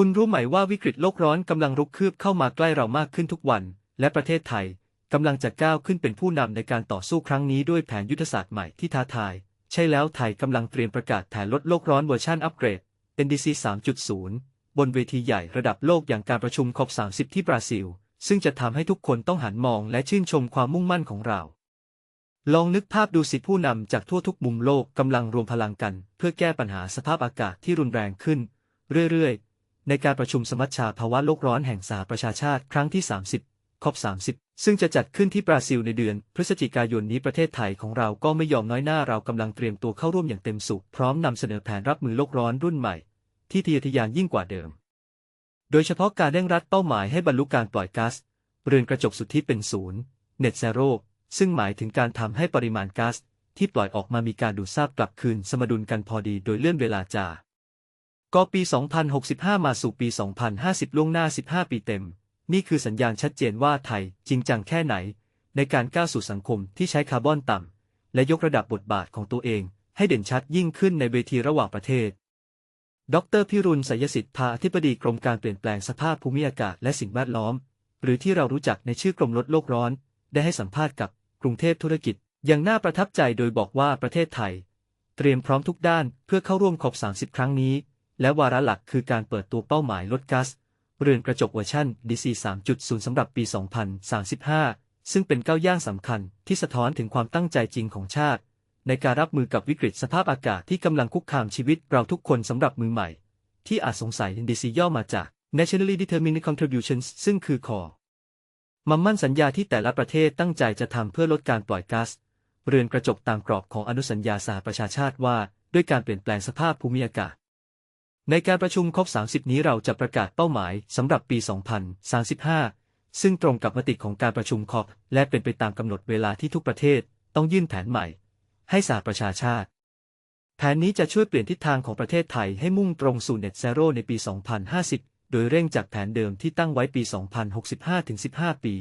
คุณรู้ไหมว่าวิกฤตโลกร้อนกำลังรุกคืบเข้ามาใกล้เรามากขึ้นทุกวัน และประเทศไทยกำลังจะก้าวขึ้นเป็นผู้นำในการต่อสู้ครั้งนี้ด้วยแผนยุทธศาสตร์ใหม่ที่ท้าทาย ใช่แล้วไทยกำลังเตรียมประกาศแผนลดโลกร้อนเวอร์ชันอัปเกรด NDC 3.0 บนเวทีใหญ่ระดับโลกอย่างการประชุมคบ30 ที่บราซิล ซึ่งจะทำให้ทุกคนต้องหันมองและชื่นชมความมุ่งมั่นของเรา ลองนึกภาพดูสิผู้นำจากทั่วทุกมุมโลกกำลังรวมพลังกัน เพื่อแก้ปัญหาสภาพอากาศที่รุนแรงขึ้น เรื่อยๆ ในการประชุมสมัชชาภาวะโลกร้อนแห่งสหประชาชาติครั้งที่ 30ครบ30 ซึ่งจะจัดขึ้นที่บราซิลในเดือน พฤศจิกายนนี้ประเทศไทยของเราก็ไม่ยอมน้อยหน้าเรากำลังเตรียมตัวเข้าร่วมอย่างเต็มสุขพร้อมนำเสนอแผนรับมือโลกร้อนรุ่นใหม่ ที่ทะเยอทะยานยิ่งกว่าเดิม โดยเฉพาะการเร่งรัดเป้าหมายให้บรรลุการปล่อยก๊าซเรือนกระจกสุทธิเป็นศูนย์เน็ต e ซโรซึ่งหมายถึงการทำให้ปริมาณก๊าซที่ปล่อยออกมามีการดูดซาบกลับคืนสมดุลกันพอดีโดยเลื่อนเวลาจา ก็ปี 2065 มาสู่ปี 2050 ล่วงหน้า 15 ปีเต็ม นี่คือสัญญาณชัดเจนว่าไทยจริงจังแค่ไหน ในการก้าวสู่สังคมที่ใช้คาร์บอนต่ำ และยกระดับบทบาทของตัวเอง ให้เด่นชัดยิ่งขึ้นในเวทีระหว่างประเทศ ดรพิรุณสยสิทธิ์พาอธิบดีกรมการเปลี่ยนแปลงสภาพภูมิอากาศและสิ่งแวดล้อม หรือที่เรารู้จักในชื่อกรมลดโลกร้อน ได้ให้สัมภาษณ์กับกรุงเทพธุรกิจอย่างน่าประทับใจโดยบอกว่าประเทศไทย เตรียมพร้อมทุกด้านเพื่อเข้าร่วมคบ30 ครั้งนี้ และวาระหลักคือการเปิดตัวเป้าหมายลดก๊าซเรือนกระจกเวอร์ชัน DC 3.0 สำหรับปี 2035 ซึ่งเป็นก้าวย่างสำคัญที่สะท้อนถึงความตั้งใจจริงของชาติ ในการรับมือกับวิกฤตสภาพอากาศที่กำลังคุกคามชีวิตเราทุกคนสำหรับมือใหม่ ที่อาจสงสัย DC ย่อมาจาก Nationally Determined Contributions ซึ่งคือคอมัมมั่นสัญญาที่แต่ละประเทศตั้งใจจะทำเพื่อลดการปล่อยก๊าซเรือนกระจกตามกรอบของอนุสัญญาสหประชาชาติว่า ด้วยการเปลี่ยนแปลงสภาพภูมิอากาศ ในการประชุมครบ 30 นี้เราจะประกาศเป้าหมายสำหรับปี 2035 ซึ่งตรงกับมติของการประชุมคอปและเป็นไปตามกำหนดเวลาที่ทุกประเทศต้องยื่นแผนใหม่ ให้สหประชาชาติ แผนนี้จะช่วยเปลี่ยนทิศทางของประเทศไทยให้มุ่งตรงสู่เน็ต Zero ในปี 2050 โดยเร่งจากแผนเดิมที่ตั้งไว้ปี 2065-15 ปี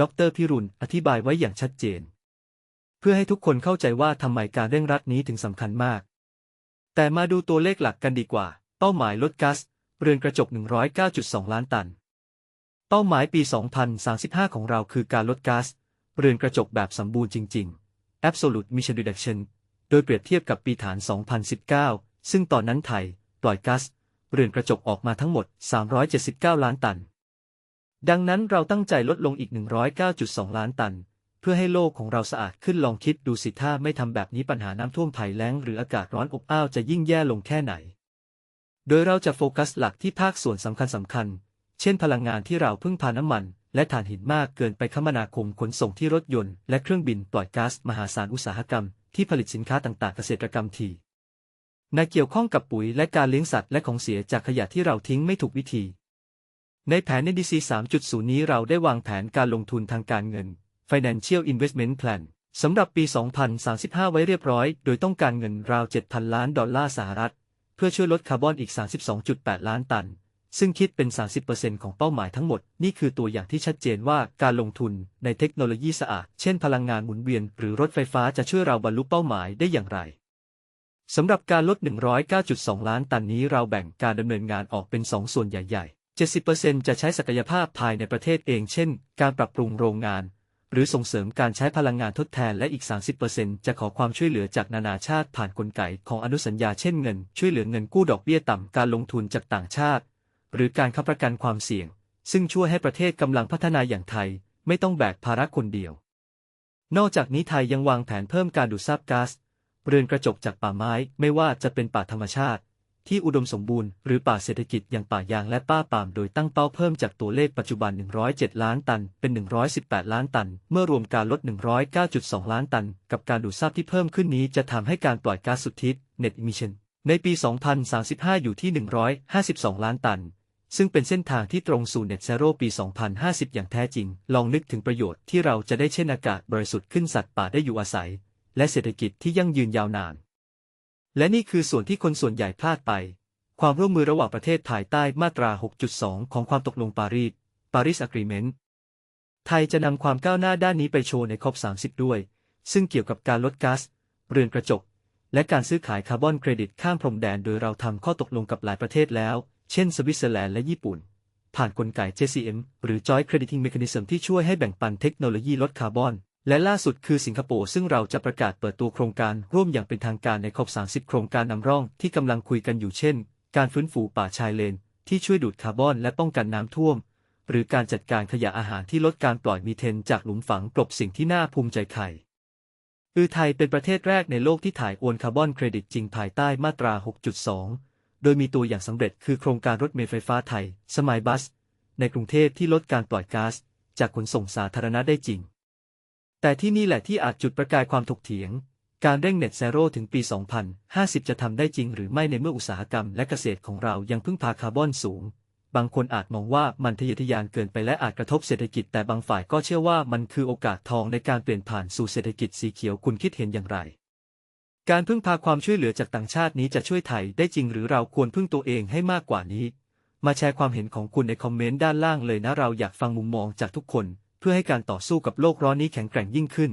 ดรพิรุณอธิบายไว้อย่างชัดเจน เพื่อให้ทุกคนเข้าใจว่าทำไมการเร่งรัดนี้ถึงสำคัญมาก แต่มาดูตัวเลขหลักกันดีกว่า ป้าหมายลดก๊าซเรือนกระจก 109.2 ล้านตัน เป้าหมายปี 2035 ของเราคือการลดก๊าซเรือนกระจกแบบสมบูรณ์จริง ๆ Absolute Emission Reduction โดยเปรียบเทียบกับปีฐาน 2019 ซึ่งตอนนั้นไทย ปล่อยก๊าซเรือนกระจกออกมาทั้งหมด 379 ล้านตัน ดังนั้นเราตั้งใจลดลงอีก 109.2 ล้านตัน เพื่อให้โลกของเราสะอาดขึ้นลองคิดดูสิถ้าไม่ทำแบบนี้ปัญหาน้ำท่วมภัยแล้ง หรืออากาศร้อนอบอ้าวจะยิ่งแย่ลงแค่ไหน โดยเราจะโฟกัสหลักที่ภาคส่วนสำคัญสำคัญ เช่นพลังงานที่เราพึ่งพาน้ำมัน และถ่านหินมากเกินไปคมนาคมขนส่งที่รถยนต์และเครื่องบินปล่อยก๊าซมหาศาลอุตสาหกรรม ที่ผลิตสินค้าต่างๆ เกษตรกรรมทีในเกี่ยวข้องกับปุ๋ยและการเลี้ยงสัตว์และของเสียจากขยะที่เราทิ้งไม่ถูกวิธี ในแผน NDC 3.0 นี้เราได้วางแผนการลงทุนทางการเงิน Financial Investment Plan สำหรับปี 2035 ไว้เรียบร้อย โดยต้องการเงินราว 7,000 ล้านดอลลาร์สหรัฐ เพื่อช่วยลดคาร์บอนอีก 32.8 ล้านตัน ซึ่งคิดเป็น 30%ของเป้าหมายทั้งหมด นี่คือตัวอย่างที่ชัดเจนว่าการลงทุนในเทคโนโลยีสะอาด เช่นพลังงานหมุนเวียน หรือรถไฟฟ้าจะช่วยเราบรรลุเป้าหมายได้อย่างไรสำหรับการลด 109.2 ล้านตันนี้เราแบ่งการดำเนินงานออกเป็น 2 ส่วนใหญ่ๆ 70%จะใช้ศักยภาพภายในประเทศเอง เช่น การปรับปรุงโรงงาน หรือส่งเสริมการใช้พลังงานทดแทนและอีก 30%จะขอความช่วยเหลือจากนานาชาติผ่านนกลไกของอนุสัญญาเช่นเงิน ช่วยเหลือเงินกู้ดอกเบี้ยต่ำการลงทุนจากต่างชาติ หรือการค้ำประกันความเสี่ยง ซึ่งช่วยให้ประเทศกำลังพัฒนาอย่างไทย ไม่ต้องแบกภาระคนเดียว นอกจากนี้ไทยยังวางแผนเพิ่มการดูดซับก๊าซเรือนกระจกจากป่าไม้ไม่ว่าจะเป็นป่าธรรมชาติ ที่อุดมสมบูรณ์หรือป่าเศรษฐกิจอย่างป่ายางและป้าปามโดยตั้งเป้าเพิ่มจากตัวเลขปัจจุบัน 107 ล้านตัน เป็น 118 ล้านตัน เมื่อรวมการลด 109.2 ล้านตัน กับการดูดซับที่เพิ่มขึ้นนี้จะทำให้การปล่อยก๊าซสุทธิ Net Emission ในปี 2035 อยู่ที่ 152 ล้านตัน ซึ่งเป็นเส้นทางที่ตรงสู่ Net Zero ปี 2050 อย่างแท้จริง ลองนึกถึงประโยชน์ที่เราจะได้เช่นอากาศบริสุทธิ์ขึ้นสัตว์ป่าได้อยู่อาศัย และเศรษฐกิจที่ยั่งยืนยาวนาน และนี่คือส่วนที่คนส่วนใหญ่พลาดไป ความร่วมมือระหว่างประเทศภายใต้มาตรา 6.2 ของความตกลงปารีส Paris Agreement ไทยจะนำความก้าวหน้าด้านนี้ไปโชว์ในครบ30 ด้วย ซึ่งเกี่ยวกับการลดก๊าซเรือนกระจก และการซื้อขายคาร์บอนเครดิตข้ามพรมแดนโดยเราทำข้อตกลงกับหลายประเทศแล้ว เช่น สวิตเซอร์แลนด์และญี่ปุ่น ผ่านกลไก JCM หรือ Joint Crediting Mechanism ที่ช่วยให้แบ่งปันเทคโนโลยีลดคาร์บอน และล่าสุดคือสิงคโปร์ซึ่งเราจะประกาศเปิดตัวโครงการร่วมอย่างเป็นทางการในครบ 30 โครงการนำร่องที่กำลังคุยกันอยู่เช่น การฟื้นฟูป่าชายเลน ที่ช่วยดูดคาร์บอนและป้องกันน้ำท่วม หรือการจัดการขยะอาหารที่ลดการปล่อยมีเทนจากหลุมฝังกลบสิ่งที่น่าภูมิใจไข่อือไทยเป็นประเทศแรกในโลกที่ถ่ายโอนคาร์บอนเครดิตจริงภายใต้มาตรา 6.2 โดยมีตัวอย่างสำเร็จคือโครงการรถเมล์ไฟฟ้าไทย สมายบัส ในกรุงเทพที่ลดการปล่อยก๊าซจากขนส่งสาธารณะได้จริง แต่ที่นี่แหละที่อาจจุดประกายความถกเถียง การเร่งเน็ต z ซโรถึงปี 2050 จะทำได้จริงหรือไม่ในเมื่ออุตสาหกรรมและเกษตรของเรายังพึ่งพาคาร์บอนสูง บางคนอาจมองว่ามันทะเยอทะยานเกินไปและอาจกระทบเศรษฐกิจ แต่บางฝ่ายก็เชื่อว่ามันคือโอกาสทองในการเปลี่ยนผ่านสู่เศรษฐกิจสีเขียวคุณคิดเห็นอย่างไร การพึ่งพาความช่วยเหลือจากต่างชาตินี้จะช่วยไทยได้จริงหรือเราควรพึ่งตัวเองให้มากกว่านี้ มาแชร์ความเห็นของคุณในคอมเมนต์ด้านล่างเลยนะเราอยากฟังมุมมองจากทุกคน พื่อให้การต่อสู้กับโลกร้อนนี้แข็งแกร่งยิ่งขึ้น